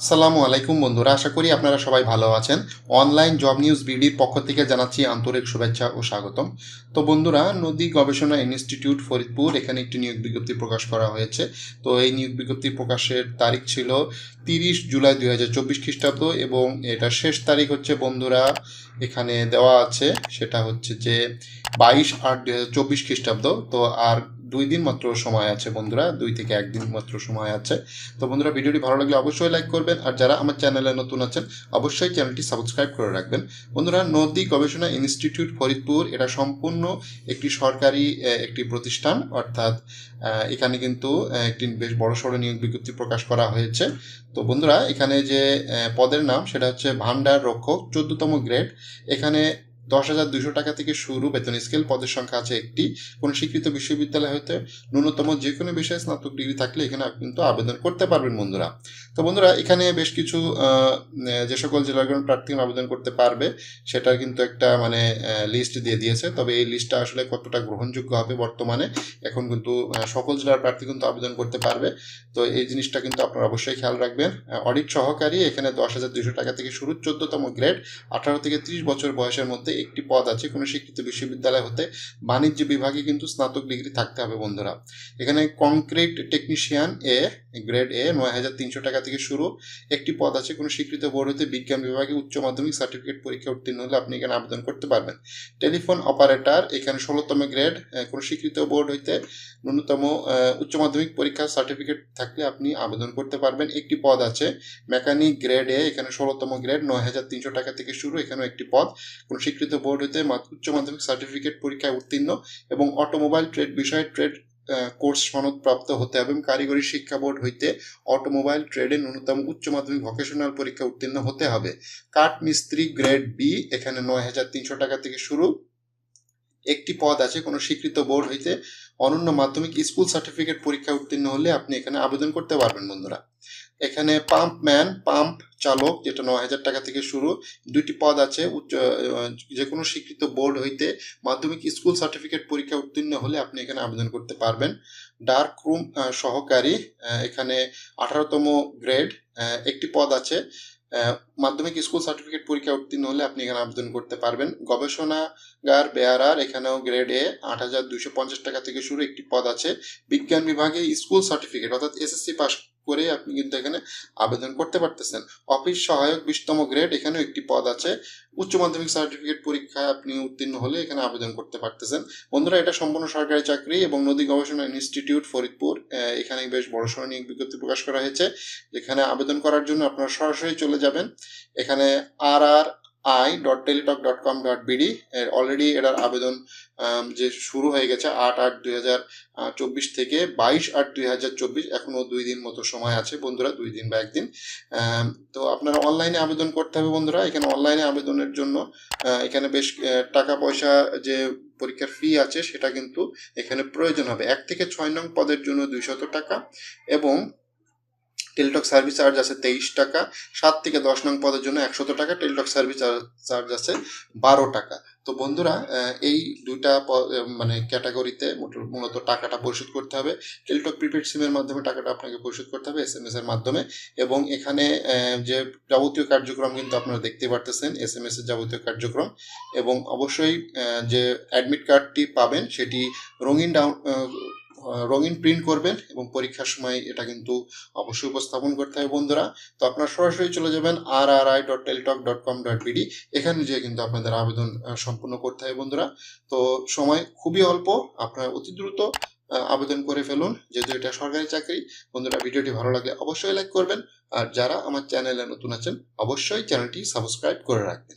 আসসালামু আলাইকুম বন্ধুরা, আশা করি আপনারা সবাই ভালো আছেন। অনলাইন জব নিউজ বিডির পক্ষ থেকে জানাচ্ছি আন্তরিক শুভেচ্ছা ও স্বাগতম। তো বন্ধুরা, নদী গবেষণা ইনস্টিটিউট ফরিদপুর, এখানে একটি নিয়োগ বিজ্ঞপ্তি প্রকাশ করা হয়েছে। তো এই নিয়োগ বিজ্ঞপ্তি প্রকাশের তারিখ ছিল তিরিশ জুলাই দুই হাজার চব্বিশ খ্রিস্টাব্দ এবং এটা শেষ তারিখ হচ্ছে বন্ধুরা, এখানে দেওয়া আছে, সেটা হচ্ছে যে বাইশ আট দুই হাজার চব্বিশ খ্রিস্টাব্দ। তো আর দুই দিন মাত্র সময় আছে বন্ধুরা, দুই থেকে একদিন মাত্র সময় আছে। তো বন্ধুরা, ভিডিওটি ভালো লাগলে অবশ্যই লাইক করবেন, আর যারা আমার চ্যানেলে নতুন আছেন, অবশ্যই চ্যানেলটি সাবস্ক্রাইব করে রাখবেন। বন্ধুরা, নদী গবেষণা ইনস্টিটিউট ফরিদপুর, এটা সম্পূর্ণ একটি সরকারি একটি প্রতিষ্ঠান, অর্থাৎ এখানে কিন্তু একটি বেশ বড় সড়ো নিয়োগ বিজ্ঞপ্তি প্রকাশ করা হয়েছে। তো বন্ধুরা, এখানে যে পদের নাম, সেটা হচ্ছে ভান্ডার রক্ষক, চোদ্দতম গ্রেড। এখানে দশ হাজার দুশো টাকা থেকে শুরু বেতন স্কেল, পদের সংখ্যা আছে একটি। কোনো স্বীকৃত বিশ্ববিদ্যালয় হতে ন্যূনতম যে কোনো বিষয়ে স্নাতক ডিগ্রি থাকলে এখানে কিন্তু আবেদন করতে পারবেন বন্ধুরা। তো বন্ধুরা, এখানে বেশ কিছু যে সকল জেলার প্রার্থী আবেদন করতে পারবে, সেটার কিন্তু একটা মানে লিস্ট দিয়ে দিয়েছে। তবে এই লিস্টটা আসলে কতটা গ্রহণযোগ্য হবে বর্তমানে, এখন কিন্তু সকল জেলার প্রার্থী কিন্তু আবেদন করতে পারবে। তো এই জিনিসটা কিন্তু আপনারা অবশ্যই খেয়াল রাখবেন। অডিট সহকারী এখানে দশ হাজার দুশো টাকা থেকে শুরু, চোদ্দতম গ্রেড আঠারো থেকে ত্রিশ বছর বয়সের মধ্যে একটি পদ আছে কোনো শিক্ষিত বিশ্ববিদ্যালয় হতে বাণিজ্য বিভাগে কিন্তু স্নাতক ডিগ্রি থাকতে হবে বন্ধুরা। এখানে কংক্রিট টেকনিশিয়ান এ গ্রেড এ নয় হাজার তিনশো টাকা থেকে শুরু। একটি পদ আছে, কোনো স্বীকৃত বোর্ড হতে বিজ্ঞান বিভাগে উচ্চ মাধ্যমিক সার্টিফিকেট পরীক্ষা উত্তীর্ণ হলে আপনি এখানে আবেদন করতে পারবেন। টেলিফোন অপারেটর এখানে ষোলোতম গ্রেড কোনো স্বীকৃত বোর্ড হইতে ন্যূনতম উচ্চ মাধ্যমিক পরীক্ষার সার্টিফিকেট থাকলে আপনি আবেদন করতে পারবেন। একটি পদ আছে মেকানিক গ্রেড এ এখানে ষোলোতম গ্রেড নয় হাজার তিনশো টাকা থেকে শুরু, এখানেও একটি পদ। কোনো স্বীকৃত বোর্ড মা- উচ্চ মাধ্যমিক সার্টিফিকেট পরীক্ষায় উত্তীর্ণ এবং অটোমোবাইল ট্রেড বিষয়ে ট্রেড কোর্স সনদপ্রাপ্ত হতে হবে এবং কারিগরি শিক্ষা বোর্ড হইতে অটোমোবাইল ট্রেডে ন্যূনতম উচ্চ মাধ্যমিক ভোকেশনাল পরীক্ষা উত্তীর্ণ হতে হবে। কাঠ মিস্ত্রি গ্রেড বি এখানে নয় হাজার তিনশো টাকা থেকে শুরু। একটি পদ আছে, কোনো স্বীকৃত বোর্ড হইতে অনন্য মাধ্যমিক স্কুল সার্টিফিকেট পরীক্ষা উত্তীর্ণ হলে আপনি এখানে আবেদন করতে পারবেন, বন্ধুরা। এখানে পাম্প ম্যান পাম্প চালক, যেটা নয় হাজার টাকা থেকে শুরু, দুইটি পদ আছে, উচ্চ যে কোনো স্বীকৃত বোর্ড হইতে মাধ্যমিক স্কুল সার্টিফিকেট পরীক্ষা উত্তীর্ণ হলে আপনি এখানে আবেদন করতে পারবেন। ডার্ক রুম সহকারী এখানে আঠারোতম গ্রেড একটি পদ আছে মাধ্যমিক স্কুল সার্টিফিকেট পরীক্ষা উত্তীর্ণ হলে আপনি এখানে আবেদন করতে পারবেন। গবেষণাগার, বেয়ারার, এখানেও গ্রেড এ আট হাজার পঞ্চাশ টাকা থেকে শুরু একটি পদ আছে। বিজ্ঞান বিভাগে স্কুল সার্টিফিকেট অর্থাৎ এসএসসি পাস করে আপনি কিন্তু এখানে আবেদন করতে পারতেছেন। অফিস সহায়ক বিশতম গ্রেড, এখানেও একটি পদ আছে। উচ্চ মাধ্যমিক সার্টিফিকেট পরীক্ষায় আপনি উত্তীর্ণ হলে এখানে আবেদন করতে পারতেছেন। বন্ধুরা, এটা সম্পূর্ণ সরকারি চাকরি এবং নদী গবেষণা ইনস্টিটিউট ফরিদপুর। এখানে বেশ বড় নিয়োগ বিজ্ঞপ্তি প্রকাশ করা হয়েছে। যেখানে আবেদন করার জন্য আপনারা সরাসরি চলে যাবেন। এখানে আর R I dot Teletalk dot com dot BD এর অলরেডি এটার আবেদন যে শুরু হয়ে গেছে আট আট দুই হাজার চব্বিশ থেকে বাইশ আট দুই হাজার চব্বিশ, এখনও দুই দিন মতো সময় আছে বন্ধুরা, দুই দিন বা একদিন। তো আপনারা অনলাইনে আবেদন করতে হবে বন্ধুরা, এখানে অনলাইনে আবেদনের জন্য এখানে বেশ টাকা পয়সা যে পরীক্ষার ফি আছে সেটা কিন্তু এখানে প্রয়োজন হবে। এক থেকে ছয় নং পদের জন্য দুইশত টাকা এবং টেলিটক সার্ভিস চার্জ আছে তেইশ টাকা, সাত থেকে দশ নং পদের জন্য একশত টাকা, টেলিটক সার্ভিস চার্জ আছে বারো টাকা। তো বন্ধুরা এই দুইটা মানে ক্যাটাগরিতে মূলত টাকাটা পরিশোধ করতে হবে। টেলিটক প্রিপেড সিমের মাধ্যমে টাকাটা আপনাকে পরিশোধ করতে হবে এস এম এস এর মাধ্যমে। এবং এখানে যে যাবতীয় কার্যক্রম কিন্তু আপনারা দেখতে পারতেছেন, এস এম এস এর যাবতীয় কার্যক্রম। এবং অবশ্যই যে অ্যাডমিট কার্ডটি পাবেন, সেটি রঙিন ডাউন রঙিন প্রিন্ট করবেন এবং পরীক্ষার সময় এটা কিন্তু অবশ্যই উপস্থাপন করতে হবে বন্ধুরা। তো আপনারা সরাসরি চলে যাবেন আর R I dot Teletalk dot com dot BD এখানে যেয়ে কিন্তু আপনাদের আবেদন সম্পূর্ণ করতে হবে বন্ধুরা। তো সময় খুবই অল্প, আপনারা অতি দ্রুত আবেদন করে ফেলুন, যেহেতু এটা সরকারি চাকরি। বন্ধুরা, ভিডিওটি ভালো লাগলে অবশ্যই লাইক করবেন, আর যারা আমার চ্যানেলে নতুন আছেন, অবশ্যই চ্যানেলটি সাবস্ক্রাইব করে রাখবেন।